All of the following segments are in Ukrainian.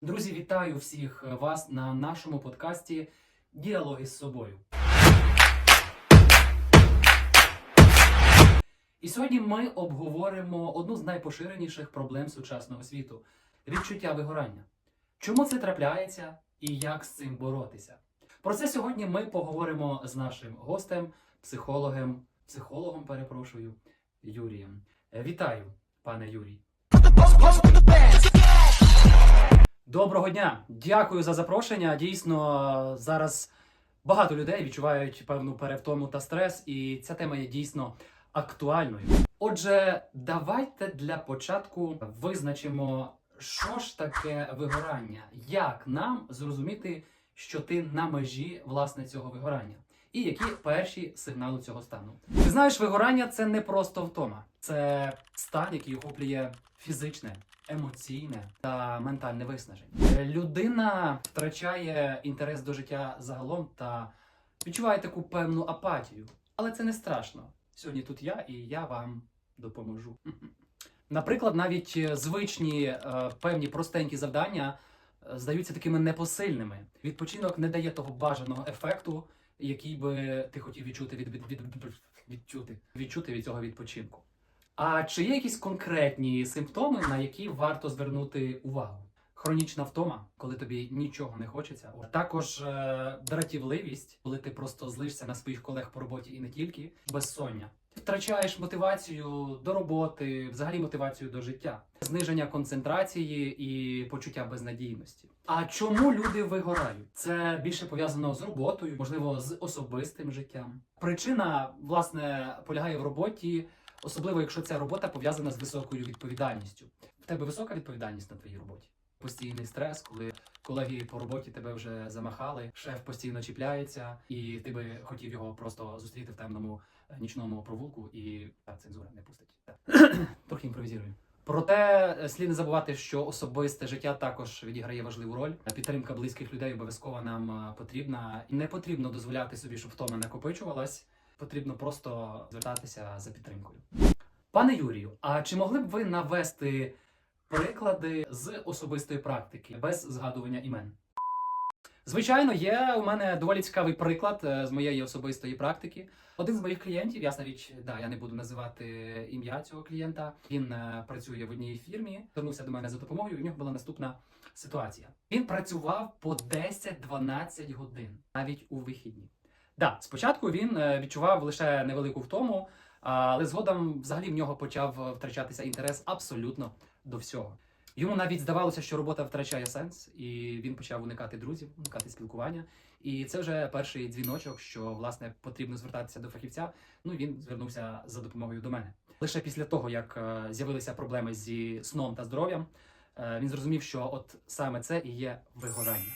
Друзі, вітаю всіх вас на нашому подкасті Діалоги з собою. І сьогодні ми обговоримо одну з найпоширеніших проблем сучасного світу відчуття вигорання. Чому це трапляється і як з цим боротися? Про це сьогодні ми поговоримо з нашим гостем, психологом, психологом, перепрошую, Юрієм. Вітаю, пане Юрій. Доброго дня! Дякую за запрошення. Дійсно, зараз багато людей відчувають певну перевтому та стрес, і ця тема є дійсно актуальною. Отже, давайте для початку визначимо, що ж таке вигорання, як нам зрозуміти, що ти на межі власне цього вигорання. І які перші сигнали цього стану? Ти знаєш, вигорання це не просто втома, це стан, який охоплює фізичне, емоційне та ментальне виснаження. Людина втрачає інтерес до життя загалом та відчуває таку певну апатію. Але це не страшно. Сьогодні тут я і я вам допоможу. Наприклад, навіть звичні е, певні простенькі завдання е, здаються такими непосильними. Відпочинок не дає того бажаного ефекту, який би ти хотів відчути від, від, від, від, відчути, відчути від цього відпочинку. А чи є якісь конкретні симптоми, на які варто звернути увагу? Хронічна втома, коли тобі нічого не хочеться, також е, дратівливість, коли ти просто злишся на своїх колег по роботі і не тільки безсоння. Втрачаєш мотивацію до роботи, взагалі мотивацію до життя, зниження концентрації і почуття безнадійності. А чому люди вигорають? Це більше пов'язано з роботою, можливо, з особистим життям. Причина власне полягає в роботі, особливо якщо ця робота пов'язана з високою відповідальністю. В тебе висока відповідальність на твоїй роботі. Постійний стрес, коли колеги по роботі тебе вже замахали, шеф постійно чіпляється, і ти би хотів його просто зустріти в темному е, нічному провулку, і та, цензура не пустить. Трохи імпровізірую. Проте е, слід не забувати, що особисте життя також відіграє важливу роль. Підтримка близьких людей обов'язково нам е, потрібна, і не потрібно дозволяти собі, щоб втома накопичувалась. Потрібно просто звертатися за підтримкою. Пане Юрію, а чи могли б ви навести приклади з особистої практики без згадування імен? Звичайно, є у мене доволі цікавий приклад е, з моєї особистої практики. Один з моїх клієнтів, ясна річ, да, я не буду називати ім'я цього клієнта. Він е, працює в одній фірмі, звернувся до мене за допомогою. В нього була наступна ситуація. Він працював по 10-12 годин, навіть у вихідні. Да, спочатку він е, відчував лише невелику втому, але згодом взагалі в нього почав втрачатися інтерес абсолютно до всього. Йому навіть здавалося, що робота втрачає сенс, і він почав уникати друзів, уникати спілкування. І це вже перший дзвіночок, що власне потрібно звертатися до фахівця. Ну він звернувся за допомогою до мене. Лише після того, як е, з'явилися проблеми зі сном та здоров'ям, е, він зрозумів, що от саме це і є вигорання.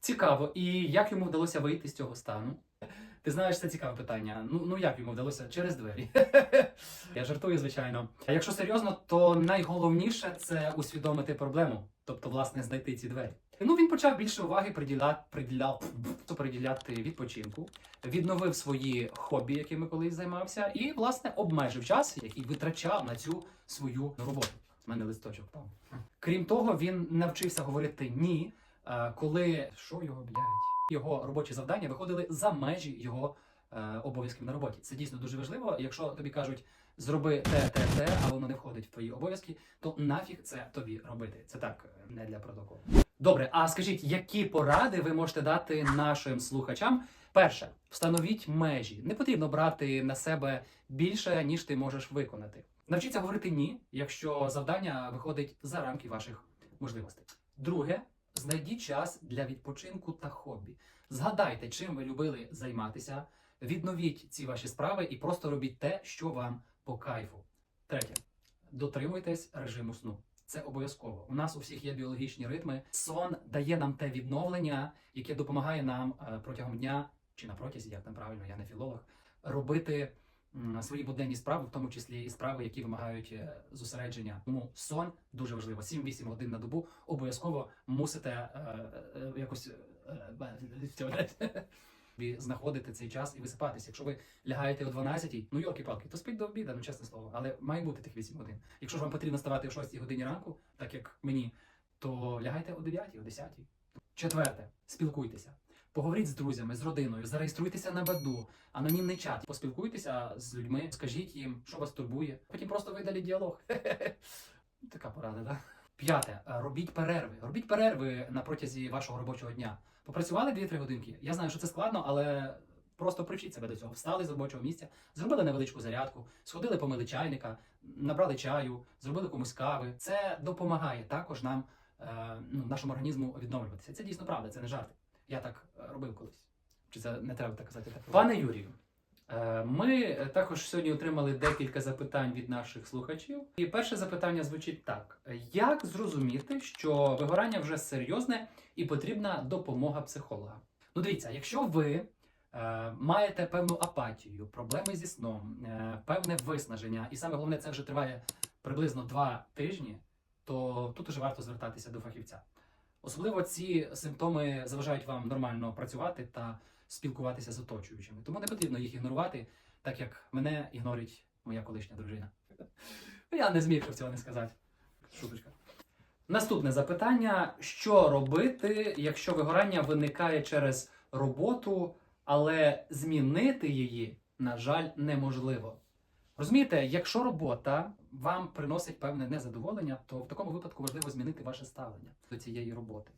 Цікаво, і як йому вдалося вийти з цього стану? Ти знаєш, це цікаве питання. Ну ну як йому вдалося через двері? Я жартую, звичайно. А якщо серйозно, то найголовніше це усвідомити проблему, тобто, власне, знайти ці двері. Ну він почав більше уваги приділяти, приділяв, приділяти відпочинку, відновив свої хобі, якими колись займався, і власне обмежив час, який витрачав на цю свою роботу. У мене листочок впав. Крім того, він навчився говорити ні, е, коли що його блядь? Його робочі завдання виходили за межі його е, обов'язків на роботі. Це дійсно дуже важливо. Якщо тобі кажуть зроби те, те, те, а воно не входить в твої обов'язки, то нафіг це тобі робити. Це так е, не для протоколу. Добре, а скажіть, які поради ви можете дати нашим слухачам? Перше, встановіть межі. Не потрібно брати на себе більше, ніж ти можеш виконати. Навчіться говорити ні, якщо завдання виходить за рамки ваших можливостей. Друге, знайдіть час для відпочинку та хобі. Згадайте, чим ви любили займатися, відновіть ці ваші справи і просто робіть те, що вам по кайфу. Третє, дотримуйтесь режиму сну. Це обов'язково. У нас у всіх є біологічні ритми. Сон дає нам те відновлення, яке допомагає нам е, протягом дня чи на протязі, як там правильно, я не філолог, робити свої буденні справи, в тому числі і справи, які вимагають е, зосередження. Тому сон дуже важливо. 7-8 годин на добу обов'язково мусите е, е, якось е, собі знаходити цей час і висипатися. Якщо ви лягаєте о 12-й, ну йолки-палки, то спіть до обіду, ну чесне слово. Але має бути тих 8 годин. Якщо ж вам потрібно ставати о 6 годині ранку, так як мені, то лягайте о 9, о 10. Четверте, спілкуйтеся. Поговоріть з друзями, з родиною, зареєструйтеся на баду, анонімний чат. Поспілкуйтеся з людьми, скажіть їм, що вас турбує. Потім просто видаліть діалог. Така порада, так? П'яте, робіть перерви. Робіть перерви на протязі вашого робочого дня. Попрацювали 2-3 годинки. Я знаю, що це складно, але просто привчіть себе до цього. Встали з робочого місця, зробили невеличку зарядку, сходили помили чайника, набрали чаю, зробили комусь кави. Це допомагає також нам, е, ну, нашому організму відновлюватися. Це дійсно правда, це не жарти. Я так е, робив колись. Чи це не треба так казати? Так пане Юрію. е, Ми також сьогодні отримали декілька запитань від наших слухачів. І перше запитання звучить так: як зрозуміти, що вигорання вже серйозне і потрібна допомога психолога? Ну, дивіться, якщо ви е, маєте певну апатію, проблеми зі сном, е, певне виснаження, і саме головне, це вже триває приблизно два тижні, то тут уже варто звертатися до фахівця. Особливо ці симптоми заважають вам нормально працювати та спілкуватися з оточуючими. Тому не потрібно їх ігнорувати, так як мене ігнорить моя колишня дружина. Я не зміг цього не сказати. Шуточка. Наступне запитання: що робити, якщо вигорання виникає через роботу, але змінити її, на жаль, неможливо. Розумієте, якщо робота вам приносить певне незадоволення, то в такому випадку важливо змінити ваше ставлення до цієї роботи.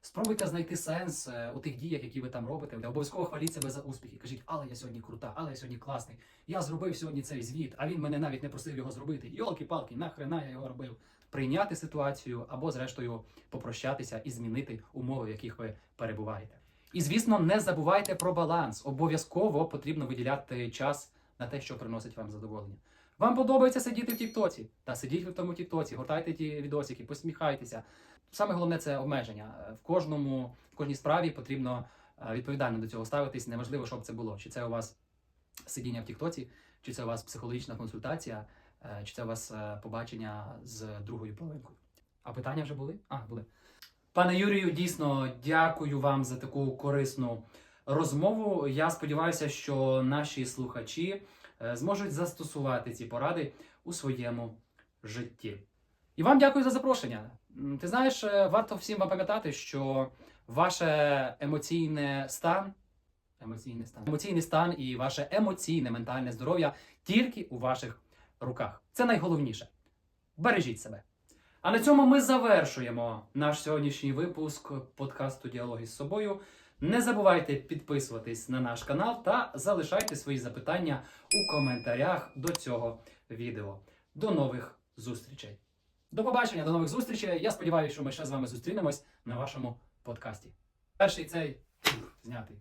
Спробуйте знайти сенс е, у тих діях, які ви там робите. Обов'язково хваліть себе за успіхи. Кажіть, але я сьогодні крута, але я сьогодні класний. Я зробив сьогодні цей звіт, а він мене навіть не просив його зробити. Йолки-палки, нахрена я його робив. Прийняти ситуацію або, зрештою, попрощатися і змінити умови, в яких ви перебуваєте. І звісно, не забувайте про баланс. Обов'язково потрібно виділяти час на те, що приносить вам задоволення. Вам подобається сидіти в Тіктоці? Та сидіть в тому Тіктоці, гортайте ті відосики, посміхайтеся. Саме головне це обмеження. Е, В кожному, в кожній справі потрібно е, відповідально до цього ставитись. Неважливо, що б це було. Чи це у вас сидіння в Тіктоці, чи це у вас психологічна консультація, е, чи це у вас побачення з другою половинкою. А питання вже були? А, були. Пане Юрію, дійсно дякую вам за таку корисну розмову. Я сподіваюся, що наші слухачі е, зможуть застосувати ці поради у своєму житті. І вам дякую за запрошення. Ти знаєш, е, варто всім вам пам'ятати, що ваше емоційне стан, емоційний стан, емоційний стан і ваше емоційне ментальне здоров'я тільки у ваших руках. Це найголовніше. Бережіть себе. А на цьому ми завершуємо наш сьогоднішній випуск подкасту Діалоги з собою. Не забувайте підписуватись на наш канал та залишайте свої запитання у коментарях до цього відео. До нових зустрічей. До побачення, до нових зустрічей. Я сподіваюся, що ми ще з вами зустрінемось на вашому подкасті. Перший цей знятий.